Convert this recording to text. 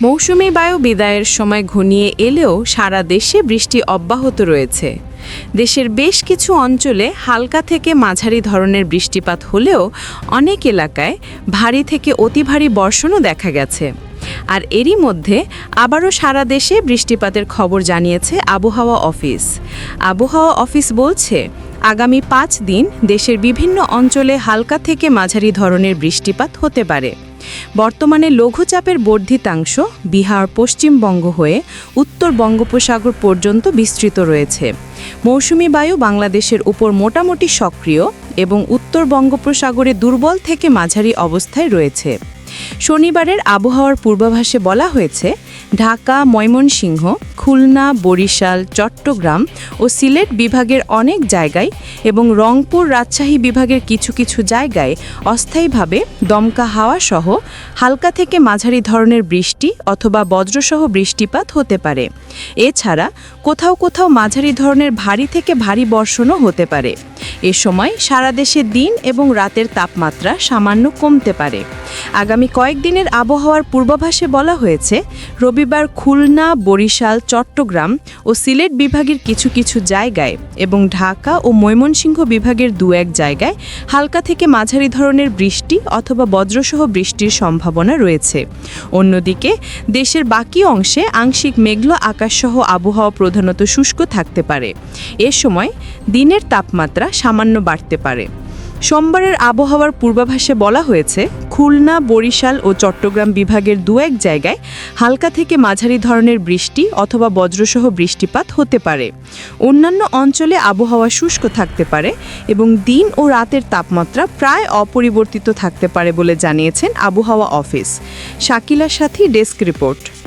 মৌসুমি বায়ু বিদায়ের সময় ঘনিয়ে এলেও সারা দেশে বৃষ্টি অব্যাহত রয়েছে। দেশের বেশ কিছু অঞ্চলে হালকা থেকে মাঝারি ধরনের বৃষ্টিপাত হলেও অনেক এলাকায় ভারী থেকে অতি ভারী বর্ষণও দেখা গেছে। আর এরই মধ্যে আবারও সারা দেশে বৃষ্টিপাতের খবর জানিয়েছে আবহাওয়া অফিস। আবহাওয়া অফিস বলছে, আগামী পাঁচ দিন দেশের বিভিন্ন অঞ্চলে হালকা থেকে মাঝারি ধরনের বৃষ্টিপাত হতে পারে। বর্তমানে লঘুচাপের বর্ধিতাংশ বিহার পশ্চিমবঙ্গ হয়ে উত্তর বঙ্গোপসাগর পর্যন্ত বিস্তৃত রয়েছে। মৌসুমি বায়ু বাংলাদেশের উপর মোটামুটি সক্রিয় এবং উত্তর বঙ্গোপসাগরে দুর্বল থেকে মাঝারি অবস্থায় রয়েছে। শনিবারের আবহাওয়ার পূর্বাভাসে বলা হয়েছে, ঢাকা, ময়মনসিংহ, খুলনা, বরিশাল, চট্টগ্রাম ও সিলেট বিভাগের অনেক জায়গায় এবং রংপুর রাজশাহী বিভাগের কিছু কিছু জায়গায় অস্থায়ীভাবে দমকা হাওয়া সহ হালকা থেকে মাঝারি ধরনের বৃষ্টি অথবা বজ্রসহ বৃষ্টিপাত হতে পারে। এছাড়া কোথাও কোথাও মাঝারি ধরনের ভারী থেকে ভারী বর্ষণও হতে পারে। এ সময় সারা দেশে দিন এবং রাতের তাপমাত্রা সামান্য কমতে পারে। আগামী কয়েকদিনের আবহাওয়ার পূর্বাভাসে বলা হয়েছে, রবিবার খুলনা, বরিশাল, চট্টগ্রাম ও সিলেট বিভাগের কিছু কিছু জায়গায় এবং ঢাকা ও ময়মনসিংহ বিভাগের দু এক জায়গায় হালকা থেকে মাঝারি ধরনের বৃষ্টি অথবা বজ্রসহ বৃষ্টির সম্ভাবনা রয়েছে। অন্যদিকে, দেশের বাকি অংশে আংশিক মেঘলা আকাশসহ আবহাওয়া প্রধানত শুষ্ক থাকতে পারে। এ সময় দিনের তাপমাত্রা সামান্য বাড়তে পারে। সোমবারের আবহাওয়ার পূর্বাভাসে বলা হয়েছে, খুলনা, বরিশাল ও চট্টগ্রাম বিভাগের দু এক জায়গায় হালকা থেকে মাঝারি ধরনের বৃষ্টি অথবা বজ্রসহ বৃষ্টিপাত হতে পারে। অন্যান্য অঞ্চলে আবহাওয়া শুষ্ক থাকতে পারে এবং দিন ও রাতের তাপমাত্রা প্রায় অপরিবর্তিত থাকতে পারে বলে জানিয়েছেন আবহাওয়া অফিস। শাকিলার সাথী, ডেস্ক রিপোর্ট।